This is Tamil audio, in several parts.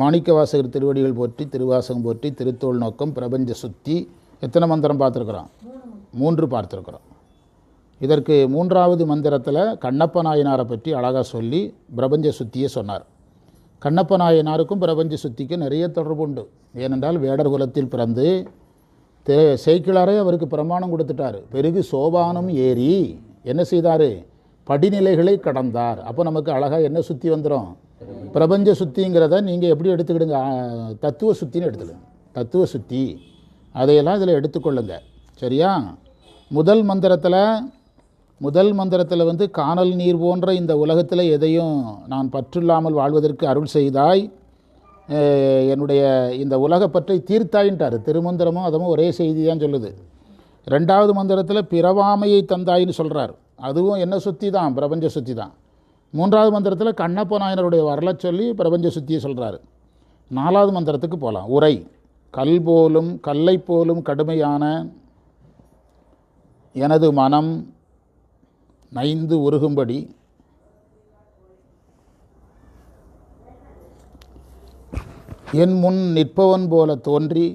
மாணிக்கவாசகர் திருவடிகள் போற்றி திருவாசகம் போற்றி திருத்தோள் நோக்கம் பிரபஞ்ச சுத்தி எத்தனை மந்திரம் பார்த்துருக்குறோம்? மூன்று பார்த்துருக்குறோம். இதற்கு மூன்றாவது மந்திரத்தில் கண்ணப்ப நாயனாரை பற்றி அழகாக சொல்லி பிரபஞ்ச சுத்தியை சொன்னார். கண்ணப்ப நாயனாருக்கும் பிரபஞ்ச சுத்திக்கும் நிறைய தொடர்பு உண்டு. ஏனென்றால் வேடர் குலத்தில் பிறந்து தே சேக்கிழாரே அவருக்கு பிரமாணம் கொடுத்துட்டார். பெருகு சோபானம் ஏறி என்ன செய்தார்? படிநிலைகளை கடந்தார். அப்போ நமக்கு அழகாக என்ன சுற்றி வந்துடும் பிரபஞ்ச சுத்திங்கிறத நீங்கள் எப்படி எடுத்துக்கிடுங்க? தத்துவ சுத்தின்னு எடுத்துக்கிடுங்க தத்துவ சுத்தி. அதையெல்லாம் இதில் எடுத்துக்கொள்ளுங்க. சரியா? முதல் மந்திரத்தில் முதல் மந்திரத்தில் வந்து காணல் நீர் போன்ற இந்த உலகத்தில் எதையும் நான் பற்றில்லாமல் வாழ்வதற்கு அருள் செய்தாய். என்னுடைய இந்த உலகப்பற்றை தீர்த்தாயின்ட்டார். திருமந்திரமும் அதுவும் ஒரே செய்தி தான் சொல்லுது. ரெண்டாவது மந்திரத்தில் பிறவாமையை தந்தாயின்னு சொல்கிறார் அதுவும் என்ன சுத்தி தான் பிரபஞ்ச சுத்தி தான் மூன்றாவது மந்திரத்தில் கண்ணப்ப நாயனருடைய வரலை சொல்லி பிரபஞ்ச சுத்தியை சொல்கிறாரு நாலாவது மந்திரத்துக்கு போகலாம் உரை. கல் போலும் கல்லை போலும் கடுமையான எனது மனம் நைந்து உருகும்படி என் முன் நிற்பவன் போல தோன்றி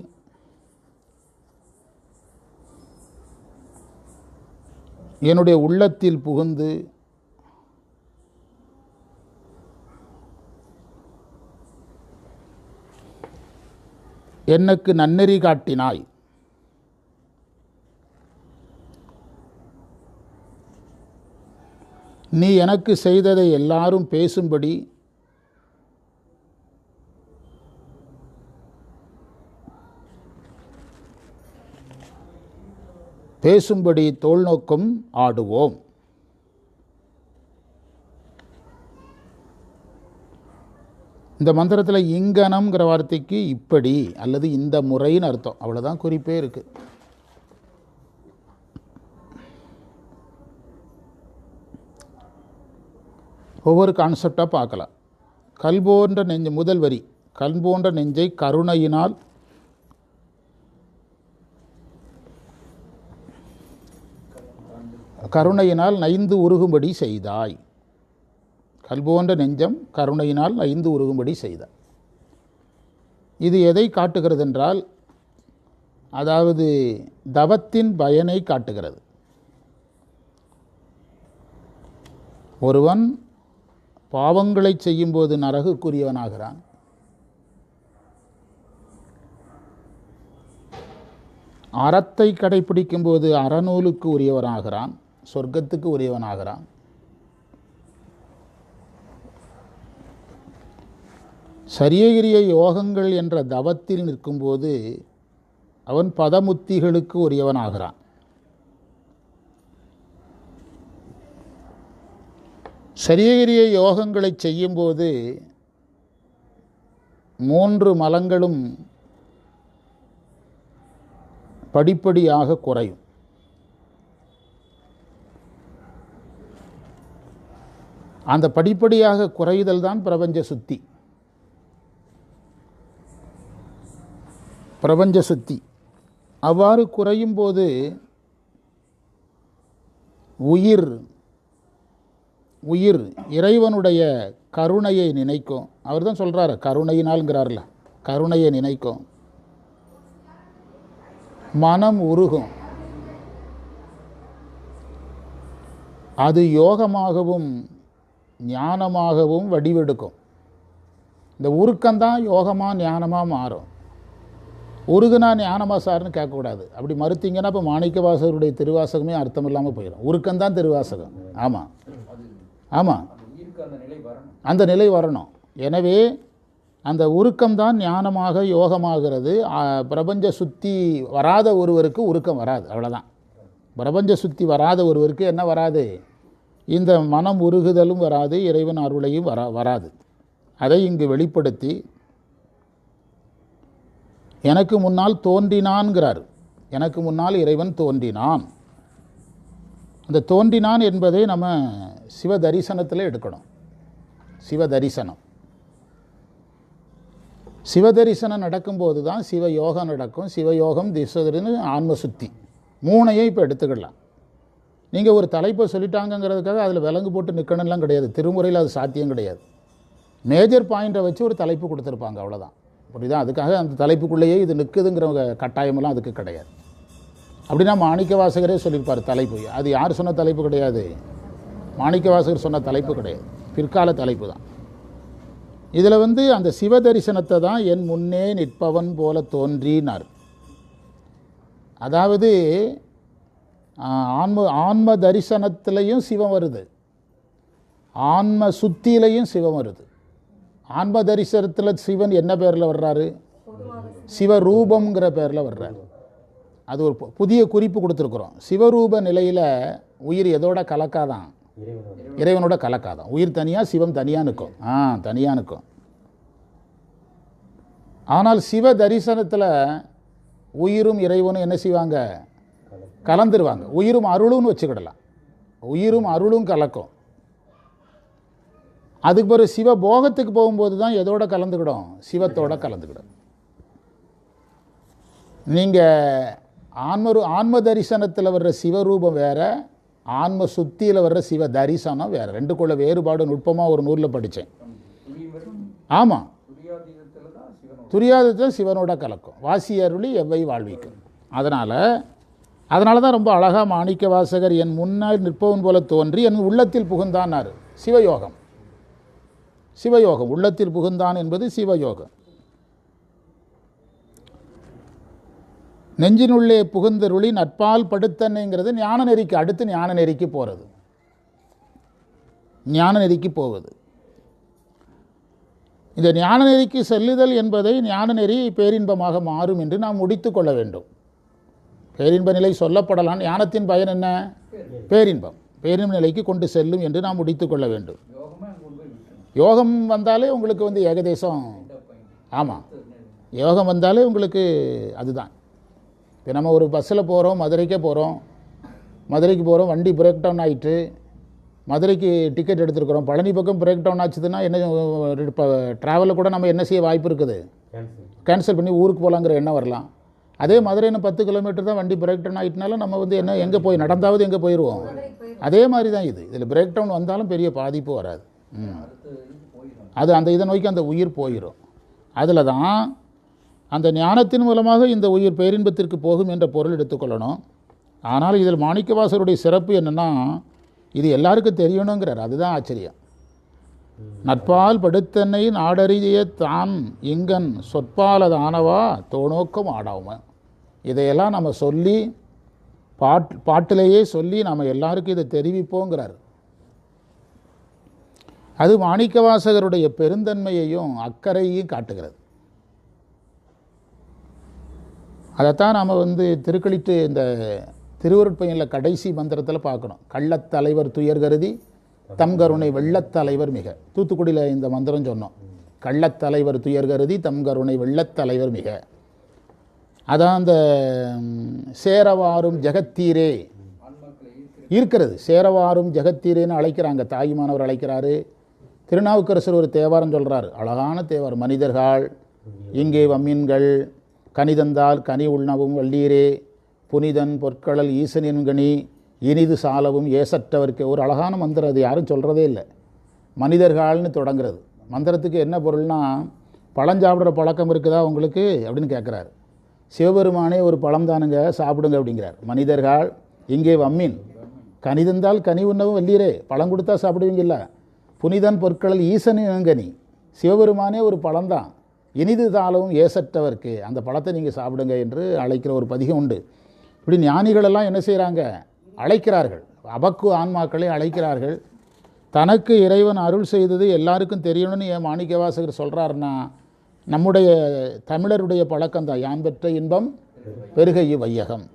என்னுடைய உள்ளத்தில் புகுந்து எனக்கு நன்னெறி காட்டினாய். நீ எனக்கு செய்ததை எல்லாரும் பேசும்படி பேசும்படி தோல் நோக்கம் ஆடுவோம். இந்த மந்திரத்தில் இங்கனம்ங்கிற வார்த்தைக்கு இப்படி அல்லது இந்த முறைன்னு அர்த்தம். அவ்வளோதான் குறிப்பே இருக்குது ஒவ்வொரு கான்செப்டாக பார்க்கலாம். கல் போன்ற நெஞ்சு முதல் வரி. கல் போன்ற நெஞ்சை கருணையினால் கருணையினால் நைந்து உருகும்படி செய்தாய். கல்போன்ற நெஞ்சம் கருணையினால் ஐந்து உருகும்படி செய்தார் இது எதை காட்டுகிறது என்றால் அதாவது தவத்தின் பயனை காட்டுகிறது. ஒருவன் பாவங்களை செய்யும்போது நரகுக்குரியவனாகிறான். அறத்தை கடைப்பிடிக்கும்போது அறநூலுக்கு உரியவனாகிறான் சொர்க்கத்துக்கு உரியவனாகிறான். சரியகிரிய யோகங்கள் என்ற தவத்தில் நிற்கும்போது அவன் பதமுத்திகளுக்கு உரியவனாகிறான். சரியகிரிய யோகங்களை செய்யும்போது மூன்று மலங்களும் படிப்படியாக குறையும். அந்த படிப்படியாக குறைதல் தான் பிரபஞ்ச சுத்தி. பிரபஞ்ச சுத்தி. அவ்வாறு குறையும் போது உயிர் உயிர் இறைவனுடைய கருணையை நினைக்கும். அவர் தான் சொல்கிறாரு கருணையினால்ங்கிறார்ல கருணையை நினைக்கும். மனம் உருகும். அது யோகமாகவும் ஞானமாகவும் வடிவெடுக்கும். இந்த உருக்கம்தான் யோகமாக ஞானமாக மாறும். உருகுனா ஞானமா சார்னு கேட்கக்கூடாது. அப்படி மறுத்தீங்கன்னா இப்போ மாணிக்கவாசகருடைய திருவாசகமே அர்த்தம் இல்லாமல் போயிடும். உருக்கம்தான் திருவாசகம். ஆமாம் ஆமாம் அந்த நிலை வரணும். எனவே அந்த உருக்கம்தான் ஞானமாக யோகமாகிறது. பிரபஞ்ச சுத்தி வராத ஒருவருக்கு உருக்கம் வராது. அவ்வளோதான் பிரபஞ்ச சுத்தி வராத ஒருவருக்கு என்ன வராது? இந்த மனம் உருகுதலும் வராது இறைவன் அருளையும் வரா வராது. அதை இங்கு வெளிப்படுத்தி எனக்கு முன்னால் தோன்றினான்கிறார். எனக்கு முன்னால் இறைவன் தோன்றினான். அந்த தோன்றினான் என்பதை நம்ம சிவ தரிசனத்தில் எடுக்கணும். சிவ தரிசனம் சிவ தரிசனம் நடக்கும்போது தான் சிவ யோகம் நடக்கும். சிவயோகம் திசதரின்னு ஆன்ம சுத்தி. மூணையும் இப்போ எடுத்துக்கலாம். நீங்கள் ஒரு தலைப்பை சொல்லிட்டாங்கங்கிறதுக்காக அதில் விலங்கு போட்டு நிற்கணும்லாம் கிடையாது. திருமுறையில் அது சாத்தியம் கிடையாது. மேஜர் பாயிண்ட்டை வச்சு ஒரு தலைப்பு கொடுத்துருப்பாங்க அவ்வளோதான் புரியுதா அதுக்காக அந்த தலைப்புக்குள்ளேயே இது நிற்குதுங்கிற கட்டாயமெல்லாம் அதுக்கு கிடையாது. அப்படின்னா மாணிக்க வாசகரே சொல்லியிருப்பார் தலைப்பு. அது யார் சொன்ன தலைப்பு கிடையாது? மாணிக்க வாசகர் சொன்ன தலைப்பு கிடையாது. பிற்கால தலைப்பு தான். இதில் வந்து அந்த சிவ தரிசனத்தை தான் என் முன்னே நிற்பவன் போல தோன்றினார். அதாவது ஆன்ம ஆன்ம தரிசனத்திலையும் சிவம் வருது. ஆன்ம சுத்தியிலையும் சிவம் வருது. ஆன்ம தரிசனத்தில் சிவன் என்ன பேரில் வர்றாரு? சிவரூபம்ங்கிற பேரில் வர்றாரு. அது ஒரு பு- புதிய குறிப்பு கொடுத்துருக்குறோம். சிவரூப நிலையில் உயிர் எதோட கலக்காதான்? இறைவனோட கலக்காதான். உயிர் தனியாக சிவம் தனியாக நிற்கும். ஆ தனியாக நிற்கும். ஆனால் சிவ தரிசனத்தில் உயிரும் இறைவனும் என்ன செய்வாங்க? கலந்துருவாங்க. உயிரும் அருளும்னு வச்சுக்கிடலாம். உயிரும் அருளும் கலக்கும். அதுக்கு பிறகு சிவ போகத்துக்கு போகும்போது தான் எதோட கலந்துக்கிடும்? சிவத்தோட கலந்துக்கிடும். நீங்கள் ஆன்ம ஆன்ம தரிசனத்தில் வர்ற சிவரூபம் வேறு ஆன்ம சுத்தியில் வர்ற சிவ தரிசனம் வேறு. ரெண்டுக்குள்ள வேறுபாடு நுட்பமாக ஒரு நூலில் படித்தேன் ஆமாம் துரியாதத்தில் சிவனோட கலக்கும். வாசி அருளி எவ்வை வாழ்விக்கும் அதனால் அதனால தான் ரொம்ப அழகாக மாணிக்க வாசகர் என் முன்னால் நிற்பவன் போல தோன்றி என் உள்ளத்தில் புகுந்தானார் சிவயோகம். சிவயோகம். உள்ளத்தில் புகுந்தான் என்பது சிவயோகம். நெஞ்சினுள்ளே புகுந்தருளி நட்பால் படுத்தன்னைங்கிறது ஞான நெறிக்கு அடுத்து ஞான நெறிக்கு போகிறது ஞான நெறிக்கு போவது. இந்த ஞான நெறிக்கு செல்லுதல் என்பதை ஞான நெறி பேரின்பமாக மாறும் என்று நாம் முடித்து கொள்ள வேண்டும். பேரின்ப நிலை சொல்லப்படலாம். ஞானத்தின் பயன் என்ன? பேரின்பம். பேரின்ப நிலைக்கு கொண்டு செல்லும் என்று நாம் முடித்து கொள்ள வேண்டும். யோகம் வந்தாலே உங்களுக்கு வந்து ஏகதேசம். ஆமாம் யோகம் வந்தாலே உங்களுக்கு அதுதான். இப்போ நம்ம ஒரு பஸ்ஸில் போகிறோம் மதுரைக்கே போகிறோம் மதுரைக்கு போகிறோம் வண்டி பிரேக் டவுன் ஆகிட்டு மதுரைக்கு டிக்கெட் எடுத்துருக்குறோம். பழனி பக்கம் பிரேக் டவுன் ஆச்சுதுன்னா என்ன இப்போ ட்ராவலில் கூட நம்ம என்ன செய்ய வாய்ப்பு இருக்குது? கேன்சல் பண்ணி ஊருக்கு போகலாங்கிற எண்ணம் வரலாம். அதே மதுரைன்னு பத்து கிலோமீட்டர் தான் வண்டி பிரேக் டவுன் ஆகிட்டனாலும் நம்ம வந்து என்ன எங்கே போய் நடந்தாவது எங்கே போயிடுவோம் அதே மாதிரி தான் இது. இதில் பிரேக் டவுன் வந்தாலும் பெரிய பாதிப்பு வராது. அது அந்த இதை நோக்கி அந்த உயிர் போயிடும் அதில் தான் அந்த ஞானத்தின் மூலமாக இந்த உயிர் பேரின்பத்திற்கு போகும் என்ற பொருள் எடுத்துக்கொள்ளணும். ஆனால் இதில் மாணிக்கவாசருடைய சிறப்பு என்னென்னா இது எல்லாருக்கும் தெரியணுங்கிறார். அதுதான் ஆச்சரியம். நட்பால் படுத்தன்னை நாடறிய தான் இங்கன் சொற்பாலது ஆனவா தோணோக்கம் ஆடாம. இதையெல்லாம் நம்ம சொல்லி பாட் பாட்டிலேயே சொல்லி நம்ம எல்லாருக்கும் இதை தெரிவிப்போங்கிறார். அது மாணிக்கவாசகருடைய பெருந்தன்மையையும் அக்கறையையும் காட்டுகிறது. அதைத்தான் நாம் வந்து திருக்களிட்டு இந்த திருவருட்பயனில் கடைசி மந்திரத்தில் பார்க்கணும். கள்ளத்தலைவர் துயர் கருதி தம் கருணை வெள்ளத்தலைவர் மிக. தூத்துக்குடியில் இந்த மந்திரம் சொன்னோம். கள்ளத்தலைவர் துயர் கருதி தம் கருணை வெள்ளத்தலைவர் மிக. அதான் அந்த சேரவாரும் ஜெகத்தீரே. இருக்கிறது. சேரவாரும் ஜெகத்தீரேன்னு அழைக்கிறாங்க. தாயுமானவர் அழைக்கிறாரு. திருநாவுக்கரசர் ஒரு தேவாரம் சொல்கிறார் அழகான தேவாரம். மனிதர்கள் இங்கே வம்மீன்கள் கனிதந்தால் கனி உண்ணவும் வள்ளீரே புனிதன் பொற்களல் ஈசனின் கனி இனிது சாலவும் ஏசற்றவர்க்கு. ஒரு அழகான மந்திரம். அது யாரும் சொல்கிறதே இல்லை. மனிதர்கள்னு தொடங்கிறது. மந்திரத்துக்கு என்ன பொருள்னா பழம் சாப்பிட்ற பழக்கம் இருக்குதா உங்களுக்கு? அப்படின்னு கேட்குறாரு சிவபெருமானே ஒரு பழம் தானுங்க சாப்பிடுங்க அப்படிங்கிறார். மனிதர்கள் இங்கே வம்மீன் கனிதந்தால் கனி உண்ணவும் வல்லீரே. பழம் கொடுத்தா சாப்பிடுவீங்கல்ல. புனிதன் பொற்களல் ஈசனின் கனி சிவபெருமானே ஒரு பழம்தான் இனிது தாளவும் ஏசற்றவர்க்கு. அந்த பழத்தை நீங்கள் சாப்பிடுங்க என்று அழைக்கிற ஒரு பதிகம் உண்டு. இப்படி ஞானிகளெல்லாம் என்ன செய்கிறாங்க அழைக்கிறார்கள். அபக்கு ஆன்மாக்களை அழைக்கிறார்கள். தனக்கு இறைவன் அருள் செய்தது எல்லாருக்கும் தெரியணும்னு என் மாணிக்கவாசகர் சொல்கிறாருன்னா நம்முடைய தமிழருடைய பழக்கம் தான். யான் பெற்ற இன்பம் பெருகை வையகம்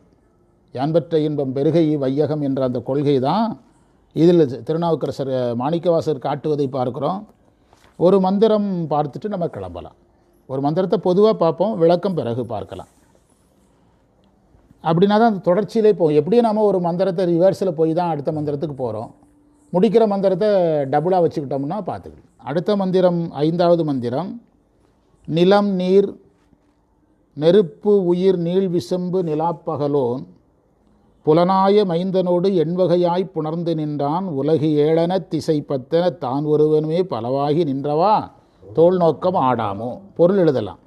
யான் பெற்ற இன்பம் பெருகை வையகம் என்ற அந்த கொள்கை தான் இதில் திருநாவுக்கரசர் மாணிக்கவாசர் காட்டுவதை பார்க்குறோம். ஒரு மந்திரம் பார்த்துட்டு நம்ம கிளம்பலாம். ஒரு மந்திரத்தை பொதுவாக பார்ப்போம் விளக்கம் பிறகு பார்க்கலாம். அப்படின்னா தான் அந்த தொடர்ச்சியிலே போகும். எப்படியும் நம்ம ஒரு மந்திரத்தை ரிவர்ஸில் போய் தான் அடுத்த மந்திரத்துக்கு போகிறோம் முடிக்கிற மந்திரத்தை டபுளாக வச்சுக்கிட்டோம்னா பார்த்துக்கலாம். அடுத்த மந்திரம் ஐந்தாவது மந்திரம் நிலம் நீர் நெருப்பு உயிர் நீள் விசம்பு நிலாப்பகலோன் புலனாய மைந்தனோடு எண்வகையாய் புணர்ந்து நின்றான். உலகு ஏழன திசை பத்தன தான் ஒருவனுமே பலவாகி நின்றவா? தோல் நோக்கம் ஆடாமோ? பொருள் எழுதலாம்.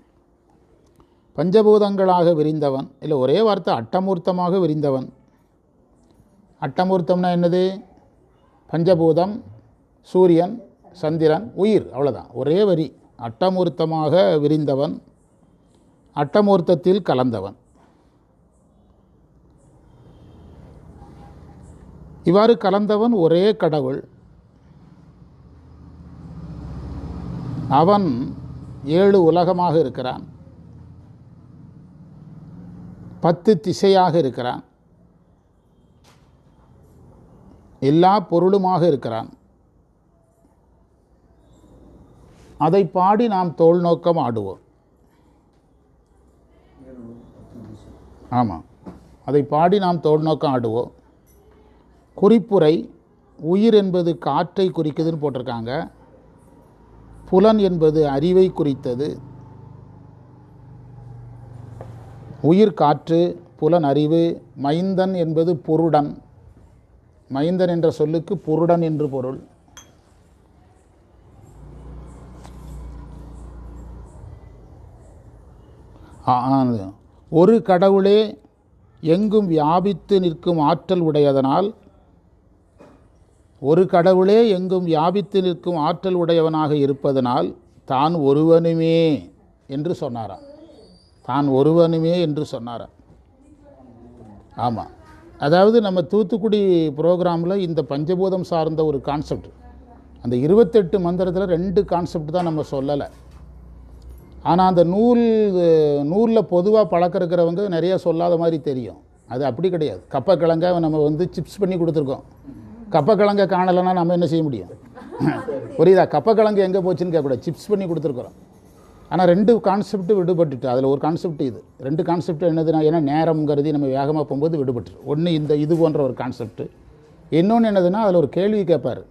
பஞ்சபூதங்களாக விரிந்தவன். இல்லை ஒரே வார்த்தை அட்டமூர்த்தமாக விரிந்தவன். அட்டமூர்த்தம்னா என்னது? பஞ்சபூதம் சூரியன் சந்திரன் உயிர் அவ்வளோதான் ஒரே வரி. அட்டமூர்த்தமாக விரிந்தவன் அட்டமூர்த்தத்தில் கலந்தவன். இவ்வாறு கலந்தவன் ஒரே கடவுள். அவன் ஏழு உலகமாக இருக்கிறான். பத்து திசையாக இருக்கிறான். எல்லா பொருளுமாக இருக்கிறான். அதை பாடி நாம் தோல் நோக்கம் ஆடுவோம். ஆமாம் அதை பாடி நாம் தோல் நோக்கம் ஆடுவோம். குறிப்புரை உயிர் என்பது காற்றை குறிக்குதுன்னு போட்டிருக்காங்க. புலன் என்பது அறிவை குறித்தது. உயிர் காற்று புலன் அறிவு மைந்தன் என்பது பொருடன். மைந்தன் என்ற சொல்லுக்கு பொருடன் என்று பொருள். ஒரு கடவுளே எங்கும் வியாபித்து நிற்கும் ஆற்றல் உடையதனால் ஒரு கடவுளே எங்கும் வியாபித்து நிற்கும் ஆற்றல் உடையவனாக இருப்பதனால் தான் ஒருவனுமே என்று சொன்னாராம். தான் ஒருவனுமே என்று சொன்னாராம். ஆமாம் அதாவது நம்ம தூத்துக்குடி ப்ரோக்ராமில் இந்த பஞ்சபூதம் சார்ந்த ஒரு கான்செப்ட் அந்த இருபத்தெட்டு மந்திரத்தில் ரெண்டு கான்செப்ட் தான் நம்ம சொல்லலை. ஆனால் அந்த நூல் நூலில் பொதுவாக பழக்கம் இருக்கிறவங்க நிறைய சொல்லாத மாதிரி தெரியும். அது அப்படி கிடையாது. கப்பக்கிழங்க நம்ம வந்து சிப்ஸ் பண்ணி கொடுத்துருக்கோம். கப்பக்கிழங்க காணலைன்னா நம்ம என்ன செய்ய முடியும்? புரியுதா? கப்பக்கிழங்கு எங்கே போச்சுன்னு கேட்கக்கூடாது. சிப்ஸ் பண்ணி கொடுத்துருக்குறோம். ஆனால் ரெண்டு கான்செப்ட் விடுபட்டுட்டு அதில் ஒரு கான்செப்ட் இது. ரெண்டு கான்செப்ட் என்னதுன்னா ஏன்னா நேரம்ங்கிறது நம்ம வேகமாக போகும்போது விடுபட்டு ஒன்று இந்த இது போன்ற ஒரு கான்செப்ட் இன்னொன்று என்னதுன்னா அதில் ஒரு கேள்வி கேட்பார்.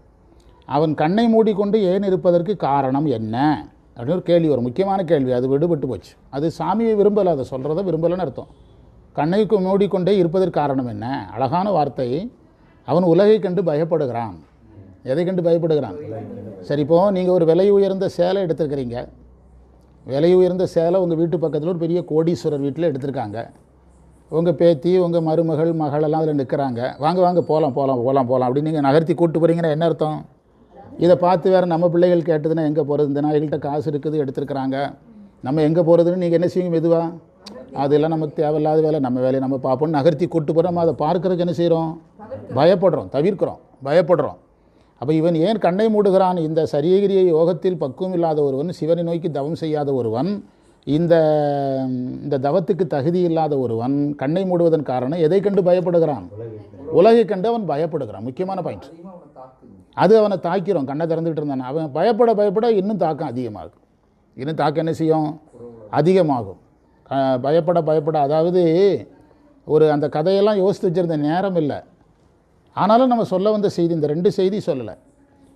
அவன் கண்ணை மூடிக்கொண்டு ஏன் இருப்பதற்கு காரணம் என்ன? அப்படின்னு ஒரு கேள்வி வரும். முக்கியமான கேள்வி. அது விடுபட்டு போச்சு. அது சாமியை விரும்பலை. அதை சொல்கிறத விரும்பலைன்னு அர்த்தம். கண்ணைக்கு மூடிக்கொண்டே இருப்பதற்கு காரணம் என்ன? அழகான வார்த்தை. அவன் உலகை கண்டு பயப்படுகிறான். எதை கண்டு பயப்படுகிறான்? சரி இப்போ நீங்கள் ஒரு விலை உயர்ந்த சேலை எடுத்துருக்கிறீங்க. விலை உயர்ந்த சேலை உங்கள் வீட்டு பக்கத்தில் ஒரு பெரிய கோடீஸ்வரர் வீட்டில் எடுத்திருக்காங்க. உங்கள் பேத்தி உங்கள் மருமகள் மகள் எல்லாம் அதில் நிற்கிறாங்க வாங்க வாங்க போகலாம் போகலாம் போகலாம் போகலாம் அப்படின்னு நீங்கள் நகர்த்தி கூப்பிட்டு போகிறீங்கன்னா என்ன அர்த்தம்? இதை பார்த்து வேறு நம்ம பிள்ளைகள் கேட்டதுன்னா எங்கே போகிறது இந்த நாய்கள்கிட்ட காசு இருக்குது எடுத்துருக்குறாங்க. நம்ம எங்கே போகிறதுன்னு நீங்கள் என்ன செய்வீங்க மெதுவாக அதெல்லாம் நமக்கு தேவையில்லாத வேலை நம்ம வேலையை நம்ம பார்ப்போம் நகர்த்தி கூட்டு போகிறோம் அதை பார்க்குறதுக்கு என்ன செய்கிறோம் பயப்படுறோம் தவிர்க்கிறோம் பயப்படுறோம். அப்போ இவன் ஏன் கண்ணை மூடுகிறான்? இந்த சரியகிரிய யோகத்தில் பக்குவம் இல்லாத ஒருவன் சிவனை நோக்கி தவம் செய்யாத ஒருவன் இந்த இந்த தவத்துக்கு தகுதி இல்லாத ஒருவன் கண்ணை மூடுவதன் காரணம் எதை கண்டு பயப்படுகிறான்? உலகை கண்டு அவன் பயப்படுகிறான். முக்கியமான பாயிண்ட் அது அவனை தாக்கிறோம். கண்ணை திறந்துக்கிட்டு இருந்தான். அவன் பயப்பட பயப்பட இன்னும் தாக்கம் அதிகமாகும் இன்னும் தாக்கம் என்ன செய்யும்? அதிகமாகும். பயப்பட பயப்பட அதாவது ஒரு அந்த கதையெல்லாம் யோசித்து வச்சுருந்த நேரம் இல்லை. ஆனாலும் நம்ம சொல்ல வந்த செய்தி இந்த ரெண்டு செய்தி சொல்லலை.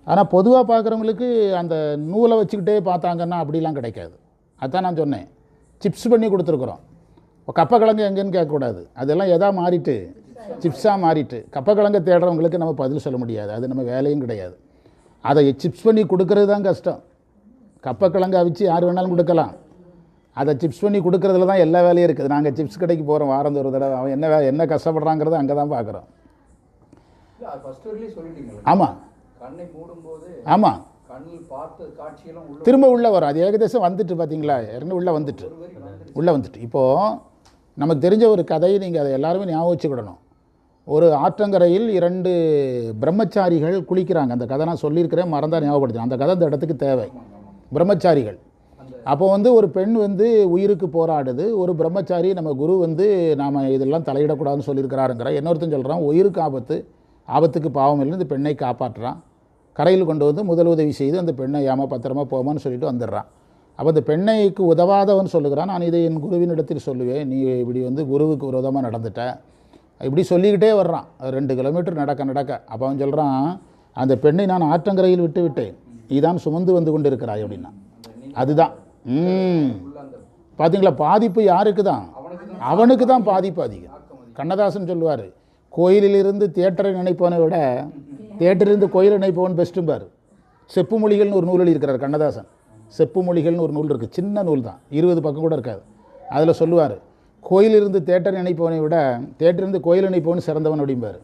ஆனால் பொதுவாக பார்க்குறவங்களுக்கு அந்த நூலை வச்சுக்கிட்டே பார்த்தாங்கன்னா அப்படிலாம் கிடைக்காது. அதான் நான் சொன்னேன். சிப்ஸ் பண்ணி கொடுத்துருக்குறோம். கப்பக்கிழங்கு எங்கேன்னு கேட்கக்கூடாது. அதெல்லாம் எதா மாறிட்டு? சிப்ஸாக மாறிட்டு. கப்பக்கிழங்க தேடுறவங்களுக்கு நம்ம பதில் சொல்ல முடியாது. அது நம்ம வேலையும் கிடையாது. அதை சிப்ஸ் பண்ணி கொடுக்கறது தான் கஷ்டம். கப்பக்கிழங்கு அவிச்சு யார் வேணாலும் கொடுக்கலாம். அதை சிப்ஸ் பண்ணி கொடுக்குறதுல தான் எல்லா வேலையும் இருக்குது. நாங்கள் சிப்ஸ் கடைக்கு போகிறோம் வாரம் ஒரு தடவை. அவன் என்ன வே என்ன கஷ்டப்படுறாங்கிறத அங்கே தான் பார்க்குறோம் இல்ல அது ஃபர்ஸ்ட் வரையிலே சொல்லிட்டீங்களா ஆமாம் ஆமாம் திரும்ப உள்ளே வரும். அது ஏகதேசம் வந்துட்டு பார்த்தீங்களா இறந்து உள்ளே வந்துட்டு. உள்ளே வந்துட்டு. இப்போது நமக்கு தெரிஞ்ச ஒரு கதையை நீங்கள் அதை எல்லாருமே ஞாபகம் வச்சுக்கிடணும். ஒரு ஆற்றங்கரையில் இரண்டு பிரம்மச்சாரிகள் குளிக்கிறாங்க. அந்த கதை நான் சொல்லியிருக்கிறேன். மறந்தா ஞாபகப்படுத்துறேன் அந்த கதை அந்த இடத்துக்கு தேவை. பிரம்மச்சாரிகள். அப்போ வந்து ஒரு பெண் வந்து உயிருக்கு போராடுது. ஒரு பிரம்மச்சாரி நம்ம குரு வந்து நாம் இதெல்லாம் தலையிடக்கூடாதுன்னு சொல்லியிருக்கிறாருங்கிற. இன்னொருத்தன் சொல்கிறான் உயிருக்கு ஆபத்து. ஆபத்துக்கு பாவம் இல்லை இந்த பெண்ணை காப்பாற்றுறான். கரையில் கொண்டு வந்து முதல் உதவி செய்து அந்த பெண்ணை ஏமா பத்திரமா போமான்னு சொல்லிட்டு வந்துடுறான். அப்போ அந்த பெண்ணைக்கு உதவாதவன் சொல்லுகிறான் நான் இதை என் குருவின் இடத்தில் சொல்லுவேன். நீ இப்படி வந்து குருவுக்கு விரோதமாக நடந்துட்ட. இப்படி சொல்லிக்கிட்டே வர்றான். ரெண்டு கிலோமீட்டர் நடக்க நடக்க. அப்போ அவன் சொல்கிறான் அந்த பெண்ணை நான் ஆற்றங்கரையில் விட்டு விட்டேன். நீதான் சுமந்து வந்து கொண்டு இருக்கிறாய் அப்படின்னா. அதுதான். ம். பார்த்தீங்களா பாதிப்பு யாருக்கு தான் அவனுக்கு தான் பாதிப்பு அதிகம். கண்ணதாசன் சொல்லுவார் கோயிலிலிருந்து தியேட்டரை நினைப்பவனை விட தியேட்டரிலிருந்து கோயிலை நினைப்பவன் பெஸ்ட்டும்பார் செப்பு மொழிகள்னு ஒரு நூல் எழுதியிருக்கிறார் கண்ணதாசன். செப்பு மொழிகள்னு ஒரு நூல் இருக்குது சின்ன நூல் தான். இருபது பக்கம் கூட இருக்காது. அதில் சொல்லுவார் கோயிலிருந்து தேட்டர் நினைப்பவனை விட தேட்டரிலிருந்து கோயில் நினைப்பவன் சிறந்தவன் அப்படிம்பார்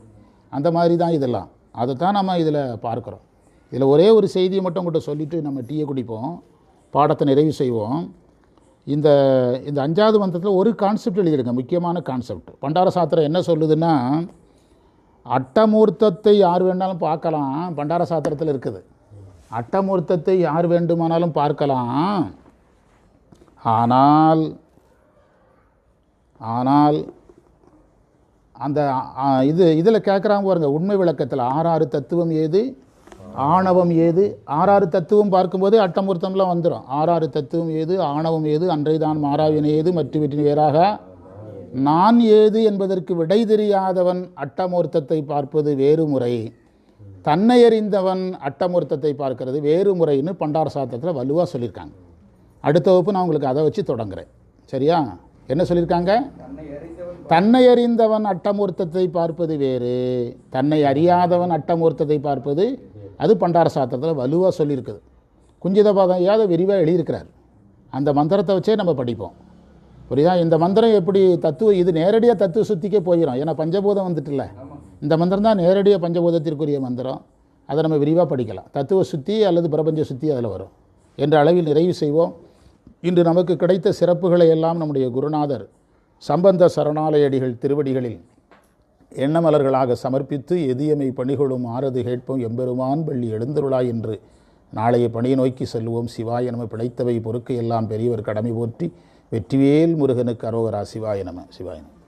அந்த மாதிரி தான் இதெல்லாம். அதை தான் நம்ம இதில் பார்க்குறோம். இதில் ஒரே ஒரு செய்தியை மட்டும் உங்கள்கிட்ட சொல்லிவிட்டு நம்ம டீயை குடிப்போம். பாடத்தை நிறைவு செய்வோம். இந்த இந்த அஞ்சாவது மந்தத்தில் ஒரு கான்செப்ட் எழுதிடுங்க முக்கியமான கான்செப்ட் பண்டார சாத்திரம் என்ன சொல்லுதுன்னா அட்டமூர்த்தத்தை யார் வேணாலும் பார்க்கலாம். பண்டார சாத்திரத்தில் இருக்குது. அட்டமூர்த்தத்தை யார் வேண்டுமானாலும் பார்க்கலாம். ஆனால் ஆனால் அந்த இது இதில் கேட்குறாங்க பாருங்க உண்மை விளக்கத்தில் ஆறாறு தத்துவம் ஏது? ஆணவம் ஏது? ஆறாறு தத்துவம் பார்க்கும்போது அட்டமூர்த்தம்லாம் வந்துடும் ஆறாறு தத்துவம் ஏது? ஆணவம் ஏது? அன்றைதான் மாறாவினை ஏது? மற்றவற்றின் வேறாக நான் ஏது என்பதற்கு விடை தெரியாதவன் அட்டமூர்த்தத்தை பார்ப்பது வேறு முறை. தன்னை அறிந்தவன் அட்டமூர்த்தத்தை பார்க்கறது வேறு முறைன்னு பண்டார சாத்திரத்தில் வலுவாக சொல்லியிருக்காங்க அடுத்த வகுப்பு நான் உங்களுக்கு அதை வச்சு தொடங்குறேன். சரியா? என்ன சொல்லியிருக்காங்க தன்னை அறிந்தவன் அட்டமூர்த்தத்தை பார்ப்பது வேறு. தன்னை அறியாதவன் அட்டமூர்த்தத்தை பார்ப்பது அது பண்டார சாத்திரத்தில் வலுவாக சொல்லியிருக்குது. குஞ்சித பாதம் விரிவாக எழுதியிருக்கிறார். அந்த மந்திரத்தை வச்சே நம்ம படிப்போம். புரியுதா? இந்த மந்திரம் எப்படி தத்துவ இது நேரடியாக தத்துவ சுத்திக்கே போயிடும் ஏன்னா பஞ்சபூதம் வந்துட்டுல இந்த மந்திரம் தான் நேரடியாக பஞ்சபூதத்திற்குரிய மந்திரம். அதை நம்ம விரிவாக படிக்கலாம். தத்துவ சுத்தி அல்லது பிரபஞ்ச சுத்தி அதில் வரும். என்ற அளவில் நிறைவு செய்வோம். இன்று நமக்கு கிடைத்த சிறப்புகளை எல்லாம் நம்முடைய குருநாதர் சம்பந்த சரணாலயடிகள் திருவடிகளில் எண்ணமலர்களாக சமர்ப்பித்து எதியமை பணிகளும் ஆறது கேட்போம். எம்பெருமான் பள்ளி எழுந்தருளாய் என்று நாளைய பணியை நோக்கி செல்வோம் சிவாய நம பிழைத்தவை பொறுக்க எல்லாம் பெரியவர் கடமை போற்றி வெற்றிவேல் முருகனுக்கு அரோகரா சிவாய நம சிவாய நம.